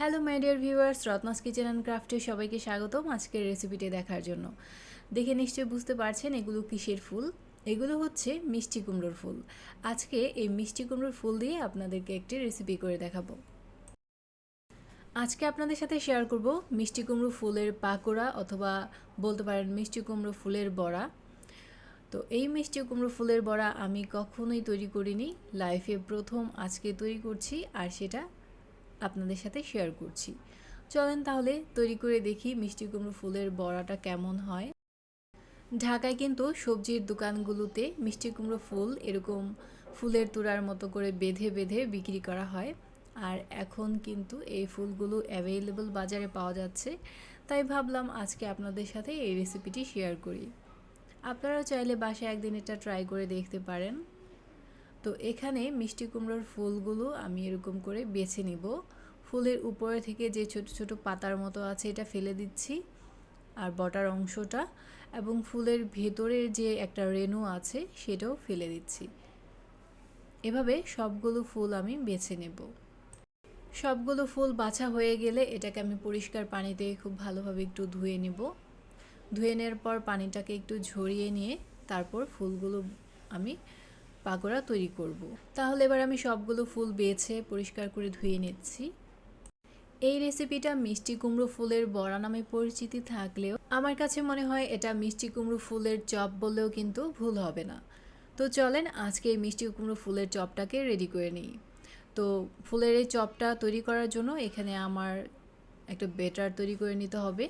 Hello my dear viewers Ratna's kitchen and ক্রাফটে সবাইকে স্বাগতম আজকের রেসিপিটি দেখার জন্য। দেখে নিশ্চয়ই বুঝতে পারছেন এগুলো কিসের ফুল? এগুলো হচ্ছে মিষ্টি কুমড়োর ফুল। আজকে এই মিষ্টি কুমড়োর ফুল দিয়ে আপনাদেরকে একটি রেসিপি করে দেখাবো। আজকে আপনাদের সাথে শেয়ার করব মিষ্টি কুমড়ো ফুলের পাকোড়া অথবা বলতে পারেন মিষ্টি কুমড়ো ফুলের বড়া। তো এই মিষ্টি কুমড়ো ফুলের বড়া আমি কখনোই তৈরি করিনি লাইফে প্রথম আজকে তৈরি করছি আর সেটা আপনাদের সাথে শেয়ার করছি। চলেন তাহলে তৈরি করে দেখি মিষ্টি কুমড়ো ফুলের বড়াটা কেমন হয়। ঢাকায় কিন্তু সবজির দোকানগুলোতে মিষ্টি কুমড়ো ফুল এরকম ফুলের তুরার মতো করে বেঁধে বেঁধে বিক্রি করা হয়। আর এখন কিন্তু এই ফুলগুলো অ্যাভেলেবল বাজারে পাওয়া যাচ্ছে। তাই ভাবলাম আজকে আপনাদের সাথে এই রেসিপিটি শেয়ার করি। আপনারা চাইলে বাসায় একদিন এটা ট্রাই করে দেখতে পারেন। তো এখানে মিষ্টি কুমড়োর ফুলগুলো আমি এরকম করে বেছে নিব। ফুলের উপরে থেকে যে ছোট ছোট পাতার মতো আছে এটা ফেলে দিচ্ছি আর বটার অংশটা এবং ফুলের ভেতরের যে একটা রেণু আছে সেটাও ফেলে দিচ্ছি। এভাবে সবগুলো ফুল আমি বেছে নেব। সবগুলো ফুল বাছা হয়ে গেলে এটাকে আমি পরিষ্কার পানিতে খুব ভালোভাবে একটু ধুয়ে নেব। ধুয়ে নেওয়ার পর পানিটাকে একটু ঝরিয়ে নিয়ে তারপর ফুলগুলো আমি পাকোড়া তৈরি করব। তাহলে এবার আমি সবগুলো ফুল বেছে পরিষ্কার করে ধুয়ে নিচ্ছি। এই রেসিপিটা মিষ্টি কুমড়ো ফুলের বড়া নামে পরিচিতি থাকলেও আমার কাছে মনে হয় এটা মিষ্টি কুমড়ো ফুলের চপ বললেও কিন্তু ভুল হবে না। তো চলেন আজকে এই মিষ্টি কুমড়ো ফুলের চপটাকে রেডি করে নিই। তো ফুলের এই চপটা তৈরি করার জন্য এখানে আমার একটা বেটার তৈরি করে নিতে হবে।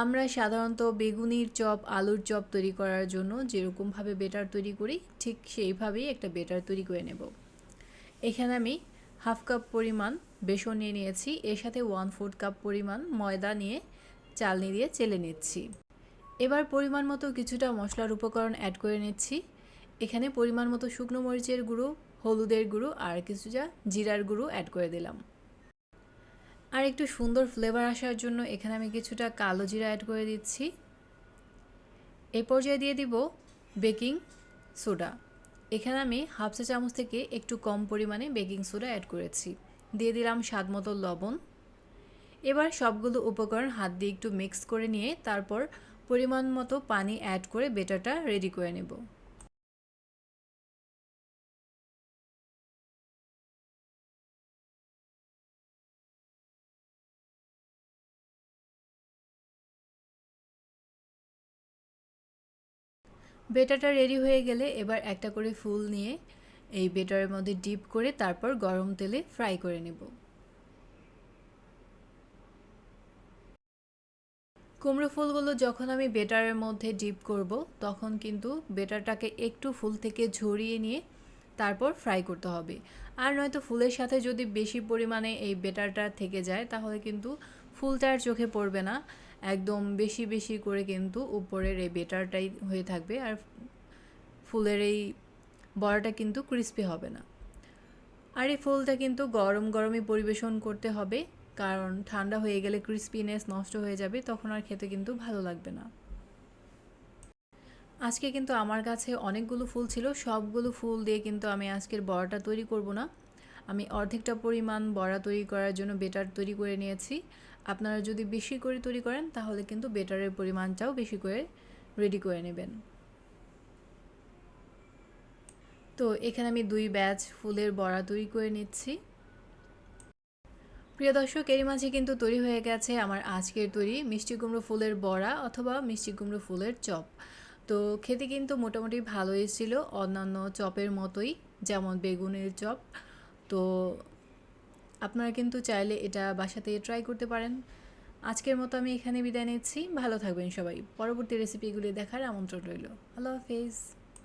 আমরা সাধারণত বেগুনির চপ, আলুর চপ তৈরি করার জন্য যেরকমভাবে বেটার তৈরি করি, ঠিক সেইভাবেই একটা বেটার তৈরি করে নেব। এখানে আমি হাফ কাপ পরিমাণ বেসন নিয়ে নিয়েছি, এর সাথে ওয়ান ফোর্থ কাপ পরিমাণ ময়দা নিয়ে চালনি দিয়ে চেলে নিচ্ছি। এবার পরিমাণ মতো কিছুটা মশলার উপকরণ অ্যাড করে নিচ্ছি। এখানে পরিমাণ মতো শুকনো মরিচের গুঁড়ো, হলুদের গুঁড়ো আর কিছুটা জিরার গুঁড়ো অ্যাড করে দিলাম। আর একটু সুন্দর ফ্লেভার আসার জন্য এখানে আমি কিছুটা কালো জিরা অ্যাড করে দিচ্ছি। এ পর্যায়ে দিয়ে দিব বেকিং সোডা এখানে আমি হাফ চা চামচ থেকে একটু কম পরিমাণে বেকিং সোডা অ্যাড করেছি। দিয়ে দিলাম স্বাদ মতো লবণ। এবার সবগুলো উপকরণ হাত দিয়ে একটু মিক্স করে নিয়ে তারপর পরিমাণ মতো পানি অ্যাড করে বেটারটা রেডি করে নেব। বেটারটা রেডি হয়ে গেলে এবার একটা করে ফুল নিয়ে এই বেটারের মধ্যে ডিপ করে তারপর গরম তেলে ফ্রাই করে নেব। কুমড়ো ফুলগুলো যখন আমি বেটারের মধ্যে ডিপ করব, তখন কিন্তু বেটারটাকে একটু ফুল থেকে ঝরিয়ে নিয়ে তারপর ফ্রাই করতে হবে। আর নয়তো ফুলের সাথে যদি বেশি পরিমাণে এই বেটারটা থেকে যায়, তাহলে কিন্তু ফুলটা আর চোখে পড়বে না। একদম বেশি বেশি করে কিন্তু উপরের এই বেটারটাই হয়ে থাকবে আর ফুলের এই বড়াটা কিন্তু ক্রিস্পি হবে না। আর এই ফুলটা কিন্তু গরম, গরমই পরিবেশন করতে হবে, কারণ ঠান্ডা হয়ে গেলে ক্রিস্পিনেস নষ্ট হয়ে যাবে, তখন আর খেতে কিন্তু ভালো লাগবে না। আজকে কিন্তু আমার কাছে অনেকগুলো ফুল ছিল, সবগুলো ফুল দিয়ে কিন্তু আমি আজকের বড়াটা তৈরি করব না। আমি অর্ধেকটা পরিমাণ বড়া তৈরি করার জন্য বেটার তৈরি করে নিয়েছি। আপনারা যদি বেশি করে তৈরি করেন, তাহলে কিন্তু বেটারের পরিমাণটাও বেশি করে রেডি করে নেবেন। তো এখানে আমি দুই ব্যাচ ফুলের বড়া তৈরি করে নিচ্ছি। প্রিয় দর্শক, এরই মাঝে কিন্তু তৈরি হয়ে গেছে আমার আজকের তৈরি মিষ্টি কুমড়ো ফুলের বড়া অথবা মিষ্টি কুমড়ো ফুলের চপ। তো খেতে কিন্তু মোটামুটি ভালোই ছিল, অন্যান্য চপের মতোই, যেমন বেগুনের চপ তো আপনারা কিন্তু চাইলে এটা বাসাতে ট্রাই করতে পারেন। আজকের মতো আমি এখানে বিদায় নিচ্ছি। ভালো থাকবেন সবাই। পরবর্তী রেসিপিগুলি দেখার আমন্ত্রণ রইল। আল্লাহ হাফেজ।